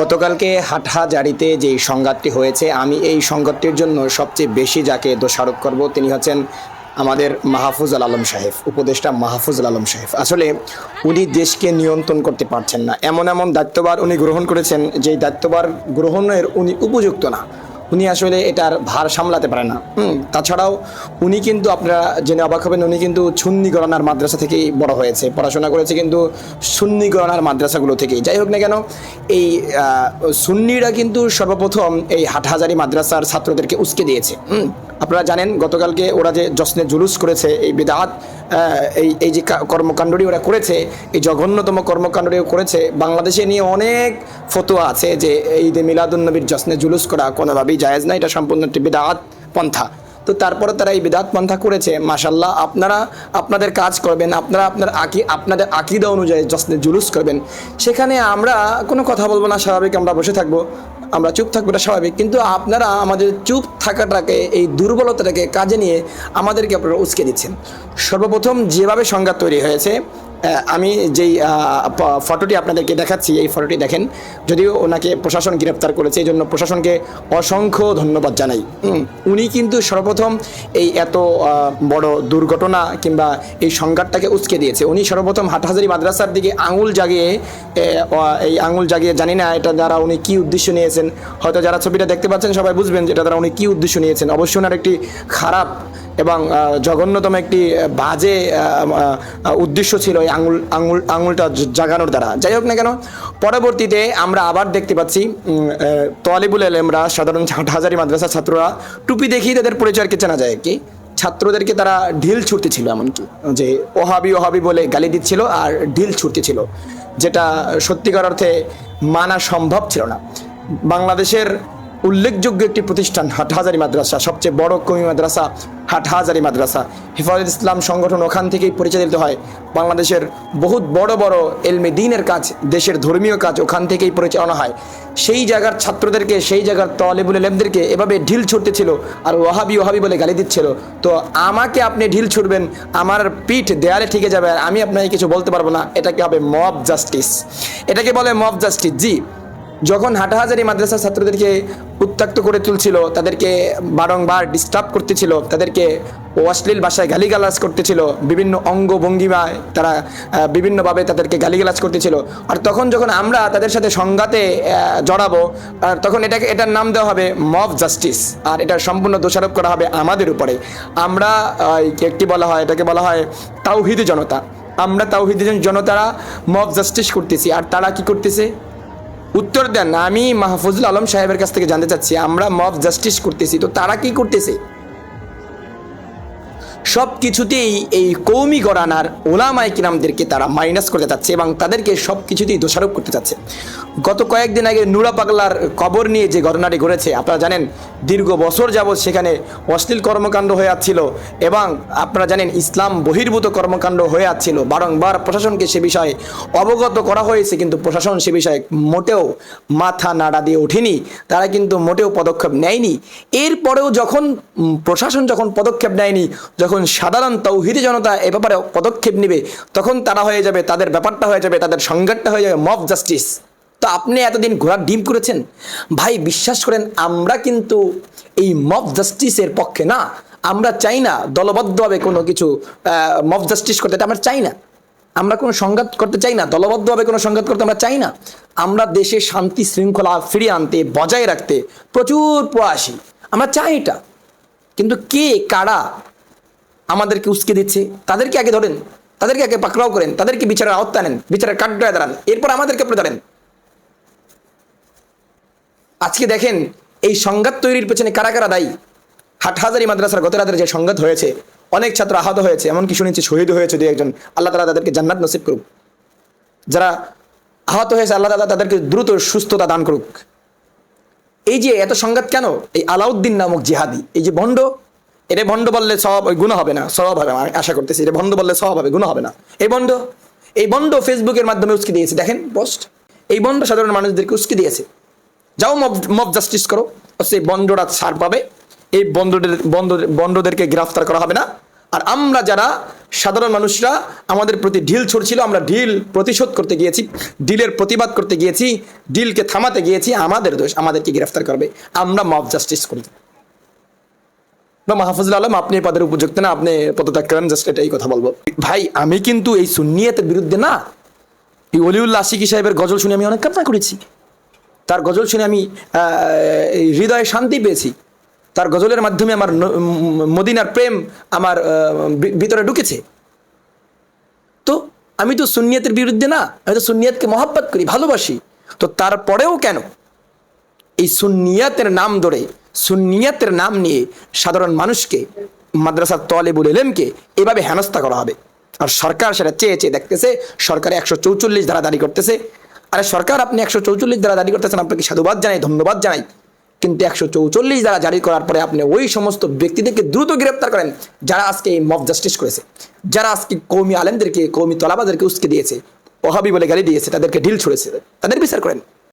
গতকালকে হাটহাজারিতে যে সংঘাতটি হয়েছে, আমি এই সংঘাতটির জন্য সবচেয়ে বেশি যাকে দোষারোপ করব তিনি হচ্ছেন আমাদের মাহফুজ আল আলম সাহেব, উপদেষ্টা মাহফুজ আল আলম সাহেব। আসলে উনি দেশকে নিয়ন্ত্রণ করতে পারছেন না। এমন এমন দায়িত্ববার উনি গ্রহণ করেছেন, যেই দায়িত্ববার গ্রহণের উনি উপযুক্ত না। উনি আসলে এটার ভার সামলাতে পারেন না। তাছাড়াও উনি কিন্তু আপনারা জেনে অবাক হবেন, উনি কিন্তু সুন্নি গণনার মাদ্রাসা থেকেই বড় হয়েছে। পড়াশোনা করেছে কিন্তু সুন্নি গণনার মাদ্রাসাগুলো থেকেই। যাই হোক না কেন, এই সুন্নিরা কিন্তু সর্বপ্রথম এই হাটহাজারি মাদ্রাসার ছাত্রদেরকে উস্কে দিয়েছে। আপনারা জানেন, গতকালকে ওরা যে জশ্নে জুলুস করেছে এই বিদাত এই এই যে কর্মকাণ্ডটি ওরা করেছে, এই জঘন্যতম কর্মকাণ্ডটি করেছে, বাংলাদেশে নিয়ে অনেক ফতোয়া আছে যে এই যে মিলাদুন্নবীর জশ্নে জুলুস করা কোনোভাবেই জায়েজ না, এটা সম্পূর্ণ একটি বিদাত পন্থা। তো তারপরে তারা এই বিদাত পন্থা করেছে মাশাল্লাহ আপনারা আপনাদের কাজ করবেন, আপনারা আপনার আকি আপনাদের আকিদা অনুযায়ী জশ্নে জুলুস করবেন। সেখানে আমরা কোনো কথা বলব না, স্বাভাবিক আমরা বসে থাকব। আমরা চুপ থাকব, এটা স্বাভাবিক। কিন্তু আপনারা আমাদের চুপ থাকাটাকে, এই দুর্বলতাটাকে কাজে নিয়ে আমাদেরকে আপনারা উস্কে দিচ্ছেন। সর্বপ্রথম যেভাবে সংঘাত তৈরি হয়েছে আমি যেই ফটোটি আপনাদেরকে দেখাচ্ছি, এই ফটোটি দেখেন। যদিও ওনাকে প্রশাসন গ্রেপ্তার করেছে এই জন্য প্রশাসনকে অসংখ্য ধন্যবাদ জানাই। উনি কিন্তু সর্বপ্রথম এই এত বড় দুর্ঘটনা কিংবা এই সংঘাতটাকে উস্কে দিয়েছে। উনি সর্বপ্রথম হাটহাজারি মাদ্রাসার দিকে আঙুল জাগিয়ে এই আঙুল জাগিয়ে, জানি না এটা দ্বারা উনি কী উদ্দেশ্য নিয়েছেন। হয়তো যারা ছবিটা দেখতে পাচ্ছেন সবাই বুঝবেন যে এটা দ্বারা উনি কী উদ্দেশ্য নিয়েছেন। অবশ্যই ওনার একটি খারাপ এবং জঘন্যতম একটি বাজে উদ্দেশ্য ছিল এই আঙুল আঙুল, আঙুলটা জাগানোর দ্বারা। যাই হোক না কেন, পরবর্তীতে আমরা আবার দেখতে পাচ্ছি তোয়ালিবুল এলেমরা সাধারণ হাজারি মাদ্রাসার ছাত্ররা টুপি দেখেই তাদের পরিচয়কে চেনা যায়। কি? ছাত্রদেরকে তারা ঢিল ছুটতেছিল এমনকি, যে ওহাবি ওহাবি বলে গালি দিচ্ছিল আর ঢিল ছুটতেছিল যেটা সত্যিকার অর্থে মানা সম্ভব ছিল না। বাংলাদেশের উল্লেখযোগ্য একটি প্রতিষ্ঠান, হাটহাজারি মাদ্রাসা, সবচেয়ে বড় কমি মাদ্রাসা, হাটহাজারি মাদ্রাসা। হেফাজত ইসলাম সংগঠন ওখান থেকেই পরিচালিত হয়। বাংলাদেশের বহুত বড় বড় এলমে দিনের কাজ, দেশের ধর্মীয় কাজ ওখান থেকেই পরিচালনা হয়। সেই জায়গার ছাত্রদেরকে, সেই জায়গার তলেবুল এলেমদেরকে এভাবে ঢিল ছুটতেছিল আর ওহাবি ওহাবি বলে গালি দিচ্ছিল। তো আমাকে আপনি ঢিল ছুটবেন, আমার পিঠ দেয়ালে ঠিকে যাবে আর আমি আপনাকে কিছু বলতে পারব না। এটাকে হবে মব জাস্টিস এটাকে বলে মব জাস্টিস জি যখন হাটাহাজারি মাদ্রাসার ছাত্রদেরকে উত্ত্যক্ত করে তুলছিল, তাদেরকে বারংবার ডিস্টার্ব করতেছিল, তাদেরকে অশ্লীল ভাষায় গালিগালাজ করতেছিল, বিভিন্ন অঙ্গ ভঙ্গিমায় তারা বিভিন্নভাবে তাদেরকে গালিগালাজ করতেছিল। আর তখন যখন আমরা তাদের সাথে সংঘাতে জড়াবো, আর তখন এটাকে, এটার নাম দেওয়া হবে মব জাস্টিস আর এটা সম্পূর্ণ দোষারোপ করা হবে আমাদের উপরে। আমরা একটি বলা হয়, এটাকে বলা হয় তাওহিদি জনতা। আমরা তাওহিদি জনতারা মব জাস্টিস করতেছি, আর তারা কি করতেছে? উত্তর দেন, আমি মাহফুজুল আলম সাহেবের কাছ থেকে জানতে চাচ্ছি, আমরা মব জাস্টিস করতেছি, তো তারা কি করতেছে? সব কিছুতেই এই কৌমি গড়ানার ওলামাইকিরামদেরকে তারা মাইনাস করতে চাচ্ছে এবং তাদেরকে সব কিছুতেই দোষারোপ করতে চাচ্ছে। গত কয়েকদিন আগে নুরা পাগলার কবর নিয়ে যে ঘটনাটি ঘটেছে, আপনারা জানেন, দীর্ঘ বছর যাবৎ সেখানে অশ্লীল কর্মকাণ্ড হয়ে যাচ্ছিল এবং আপনারা জানেন, ইসলাম বহির্ভূত কর্মকাণ্ড হয়ে যাচ্ছিল বারংবার প্রশাসনকে সে বিষয়ে অবগত করা হয়েছে, কিন্তু প্রশাসন সে বিষয়ে মোটেও মাথা নাড়া দিয়ে ওঠেনি। তারা কিন্তু মোটেও পদক্ষেপ নেয়নি। এরপরেও যখন প্রশাসন যখন পদক্ষেপ নেয়নি, যখন সাধারণ তৌহিদি জনতা এ ব্যাপারে পদক্ষেপ নেবে, তখন তারা হয়ে যাবে, তাদের ব্যাপারটা হয়ে যাবে, তাদের সংঘাতটা হয়ে যাবে মব জাস্টিস তো আপনি এতদিন ঘোড়ার ডিম করেছেন ভাই, বিশ্বাস করেন, আমরা কিন্তু এই মব জাস্টিসের পক্ষে না। আমরা চাই না দলবদ্ধভাবে কোনো কিছু মব জাস্টিস করতে, এটা আমরা চাই না। আমরা কোনো সংঘাত করতে চাই না, দলবদ্ধভাবে কোনো সংঘাত করতে আমরা চাই না। আমরা দেশে শান্তি শৃঙ্খলা ফিরিয়ে আনতে, বজায় রাখতে প্রচুর প্রয়াসী। আমরা চাই এটা। কিন্তু কে, কারা আমাদেরকে উস্কে দিচ্ছে? তাদেরকে আগে ধরেন, তাদেরকে আগে পাকড়াও করেন, তাদেরকে বিচারের আওত্তা নেন বিচারের কাঠগড়ায় দাঁড়ান, এরপর আমাদেরকে আপনি ধরেন আজকে দেখেন, এই সংঘাত তৈরির পেছনে কারা কারা দায়ী? হাটহাজারি মাদ্রাসার গত রাতের যে সংঘাত হয়েছে, অনেক ছাত্র আহত হয়েছে, এমনকি শুনেছি শহীদ হয়েছে দু একজন, আল্লাহ তালা তাদেরকে জান্নাত নসিব করুক। যারা আহত হয়েছে, আল্লাহ তালা তাদেরকে দ্রুত সুস্থতা দান করুক। এই যে এত সংঘাত কেন? এই আলাউদ্দিন নামক জিহাদি, এই যে ভণ্ড এটা ভণ্ড বললে সব, ওই গুণ হবে না, সব হবে, আমি আশা করতেছি এটা ভণ্ড বললে সব হবে গুণ হবে না। এই ভণ্ড এই ভণ্ড ফেসবুকের মাধ্যমে উস্কে দিয়েছে, দেখেন পোস্ট। এই বন্ড সাধারণ মানুষদেরকে উস্কে দিয়েছে। যাও মব জাস্টিস করো। সেই বন্ডরা ছাড় পাবে। এই বন্ডদের বন্ড বন্ডদেরকে গ্রেফতার করা হবে না। আর আমরা যারা সাধারণ মানুষরা, আমাদের প্রতি ঢিল ছুড়ছিল, আমরা ঢিল প্রতিশোধ করতে গিয়েছি ডিলের প্রতিবাদ করতে গিয়েছি ডিলকে থামাতে গিয়েছি, আমাদের দোষ, আমাদেরকে গ্রেফতার করবে। আমরা মব জাস্টিস করি। মাহফুজুল আলম, আপনি পদের উপযুক্ত না, আপনি পদত্যাগ করেন, জাস্ট এটাই কথা বলব। ভাই, আমি কিন্তু এই সুন্নিয়তের বিরুদ্ধে না, এই অলিউল্লা আশিকি সাহেবের গজল শুনে আমি অনেক কান্না করেছি। তার গজল শুনে আমি হৃদয়ে শান্তি পেয়েছি। তার গজলের মাধ্যমে আমার মদিনার প্রেম আমার ভিতরে ঢুকেছে। তো আমি তো সুন্নিয়তের বিরুদ্ধে না, আমি তো সুন্নিয়তকে মহাব্বত করি, ভালোবাসি। তো তারপরেও কেন? এই সুন্নিয়াতের নাম ধরে সুনিয়াতের নাম নিয়ে সাধারণ মানুষকে, মাদ্রাসার তলেবুল এলেমকে এভাবে হেনস্থা করা হবে। আর সরকার সেটা চেয়ে চেয়ে দেখতেছে, সরকার একশো চৌচল্লিশ ধারা দাঁড়ি করতেছে আরে সরকার, আপনি একশো চৌচল্লিশ দ্বারা জারি করতেছেন, আপনাকে সাধুবাদ জানাই, ধন্যবাদ জানাই। কিন্তু একশো চৌচল্লিশ দ্বারা জারি করার পরে আপনি ওই সমস্ত ব্যক্তিদেরকে দ্রুত গ্রেপ্তার করেন, যারা আজকে এই মব জাস্টিস করেছে, যারা আজকে কৌমি আলেমদেরকে কৌমি তলাবাদেরকে উস্কে দিয়েছে, ওহাবি বলে গালি দিয়েছে, তাদেরকে ঢিল ছুড়েছে, তাদের বিচার করেন।